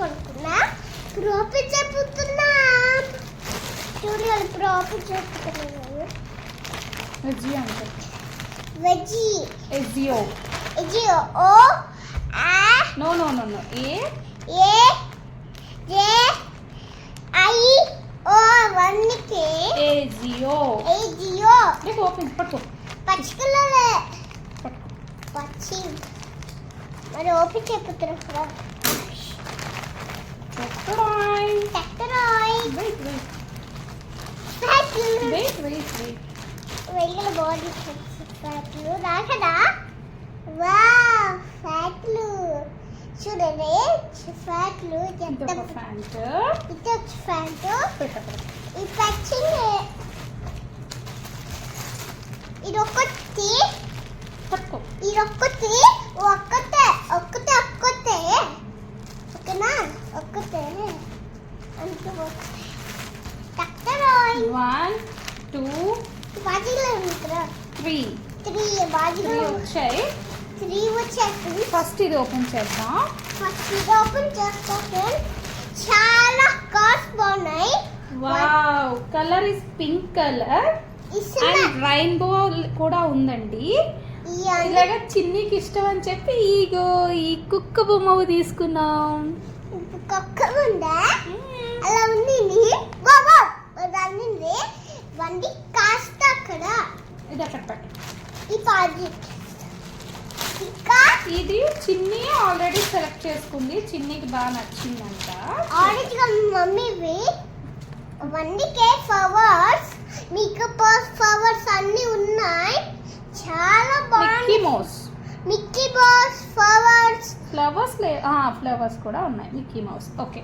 కొనుక్కున్నా ప్రాఫిట్ చెప్పుతున్నా. చూడండి ప్రాఫిట్ చెప్తున్నాను ఎజియో అంటే? వెజీ ఎజియో ఇది ఓ ఆ no no no no A A J I O వన్నికి Ajio Ajio రేపు ఓపెన్ పట్టుకో. పచ్చికలలే పచ్చి. మరి ఓపిక చెప్పుతున్నా ఫ్యాట్లు వెయిట్ వెయిట్ వెయిట్ వెయ్యల బాడీ ఫ్యాట్లు రాకడా వా ఫ్యాట్లు. చూడండి ఫ్యాట్లు. ఎంత ప్యాంట్. ఇది వచ్చి ఫ్యాంటు ఈ పచ్చింది ఇది పట్టుకో ఇది ఒక్కటి ఒక్కటే త్రీ త్రీ త్రీ వచ్చాయి త్రీ వచ్చేస్తుంది ఫస్ట్ ఇది ఓపెన్ చేద్దాం ఫస్ట్ ఇది ఓపెన్ చేస్తాను చాలా కార్స్ బాగున్నాయి wow colour is pink colour and rainbow కూడా ఉందండి. ఇలాగా చిన్నికి ఇష్టం అని చెప్పి ఈగో ఈ కుక్క బొమ్మ తీసుకున్నాం. కుక్క ఉందా అలా ఉంది బాబా ఉంది బండి కాస్త అక్కడ ఇది అక్కడ పెట్టు ఈ పాజి ఇంకా ఇది చిన్ని ఆల్రెడీ సెలెక్ట్ చేసుకుంది. చిన్నికి బాగా నచ్చిందంట. ఆరెంజ్ మమ్మీవి బండికే ఫ్లవర్స్ మీకు ఫ్లవర్స్ అన్ని ఉన్నాయి. చాలా మిక్కీ బాగుంది mouse. Mickey boss flowers flowers లే ఫ్లవర్స్ కూడా ఉన్నాయి. Mickey mouse. ఓకే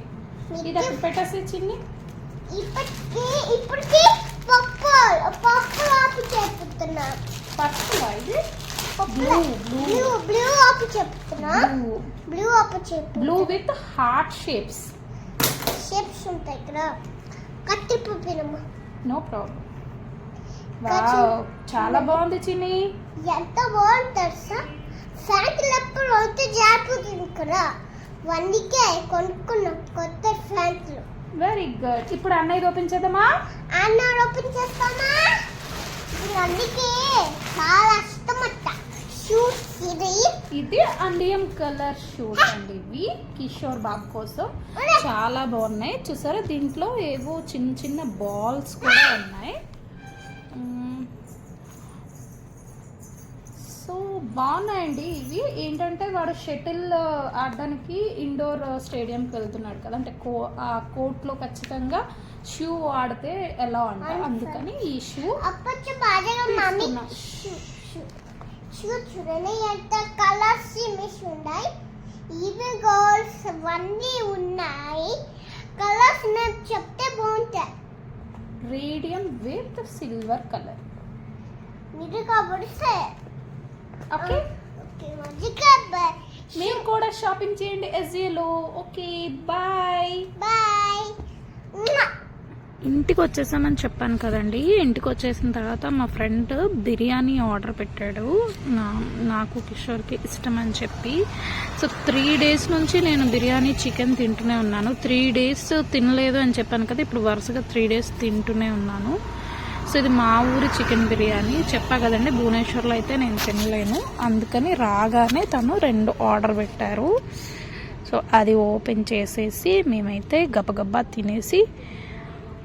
ఇది అక్కడ పెట్టేసి చిన్ని? ఇప్పటికి ఇప్పటికి పప్పు పప్పు ఆపు చెప్తున్నా ఫస్ట్ ఇది? పప్పు బ్లూ బ్లూ బ్లూ ఆపు చెప్తున్నా బ్లూ ఆపు చెప్పు blue with heart shapes shapes ఉంటాయి ఇక్కడ. కత్తి పప్పినమ్మ నో ప్రాబ్లం వావ్ చాలా బాగుంది చిన్ని. ఎంత బాగుంటుంది సార్ ఫ్యాంట్లు ఎప్పుడు అయితే జారిపోతుంది కదా వందికే కొనుక్కున్నాం కొత్త ఫ్యాంట్లు. వెరీ గుడ్ ఇప్పుడు అన్నయ్య ఓపెన్ చేద్దామా? అన్న ఓపెన్ చేస్తామా? అందుకే చాలా ఇష్టమట షూస్ ఇది ఇది అండియం కలర్ షూట్ అండి ఇవి. కిషోర్ బాబు కోసం. చాలా బాగున్నాయి. చూసారా? దీంట్లో ఏవో చిన్న చిన్న బాల్స్ కూడా ఉన్నాయి. సో బాగున్నాయండి ఇవి. ఏంటంటే వాడు షటిల్ ఆడడానికి ఇండోర్ స్టేడియంకి వెళ్తున్నాడు కదా. అంటే కో ఆ కోర్ట్లో ఖచ్చితంగా షూ ఆడితే ఎలా అంట. అందుకని ఈ షూ. షూ చూడండి. ఎంత కలర్స్ మిస్ ఉన్నాయి. ఇవి గోల్స్ అవన్నీ ఉన్నాయి. కలర్స్ నేను చెప్తే బాగుంటాయి. రేడియం విత్ సిల్వర్ కలర్ మీరు కాబట్టి ఓకే ఓకే మంచిగా మీరు కూడా షాపింగ్ చేయండి ఎస్ఏలో ఓకే బాయ్ బాయ్ ఇంటికి వచ్చేసామని చెప్పాను కదండి. ఇంటికి వచ్చేసిన తర్వాత మా ఫ్రెండ్ బిర్యానీ ఆర్డర్ పెట్టాడు. నా- నాకు కిషోర్కి ఇష్టం అని చెప్పి. సో త్రీ డేస్ నుంచి నేను బిర్యానీ చికెన్ తింటూనే ఉన్నాను. త్రీ డేస్ తినలేదు అని చెప్పాను కదా ఇప్పుడు వరుసగా త్రీ డేస్ తింటూనే ఉన్నాను. సో ఇది మా ఊరి చికెన్ బిర్యానీ. చెప్పా కదండి భువనేశ్వర్లో అయితే నేను తినలేను. అందుకని రాగానే తను రెండు ఆర్డర్ పెట్టారు. సో అది ఓపెన్ చేసేసి మేమైతే గబగబా తినేసి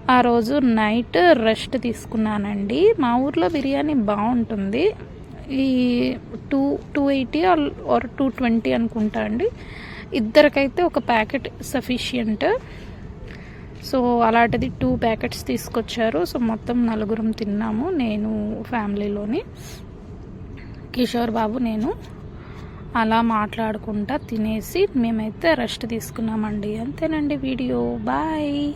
ఆ రోజు నైట్ రెస్ట్ తీసుకున్నానండి. మా ఊర్లో బిర్యానీ బాగుంటుంది. ఈ two two eighty or two twenty అనుకుంటా అండి. ఇద్దరికైతే ఒక ప్యాకెట్ సఫిషియంట్. సో అలాంటిది టూ ప్యాకెట్స్ తీసుకొచ్చారు. సో మొత్తం నలుగురం తిన్నాము నేను ఫ్యామిలీలోని. కిషోర్ బాబు నేను. అలా మాట్లాడుకుంటా తినేసి మేమైతే రెస్ట్ తీసుకున్నామండి. అంతేనండి వీడియో. బాయ్.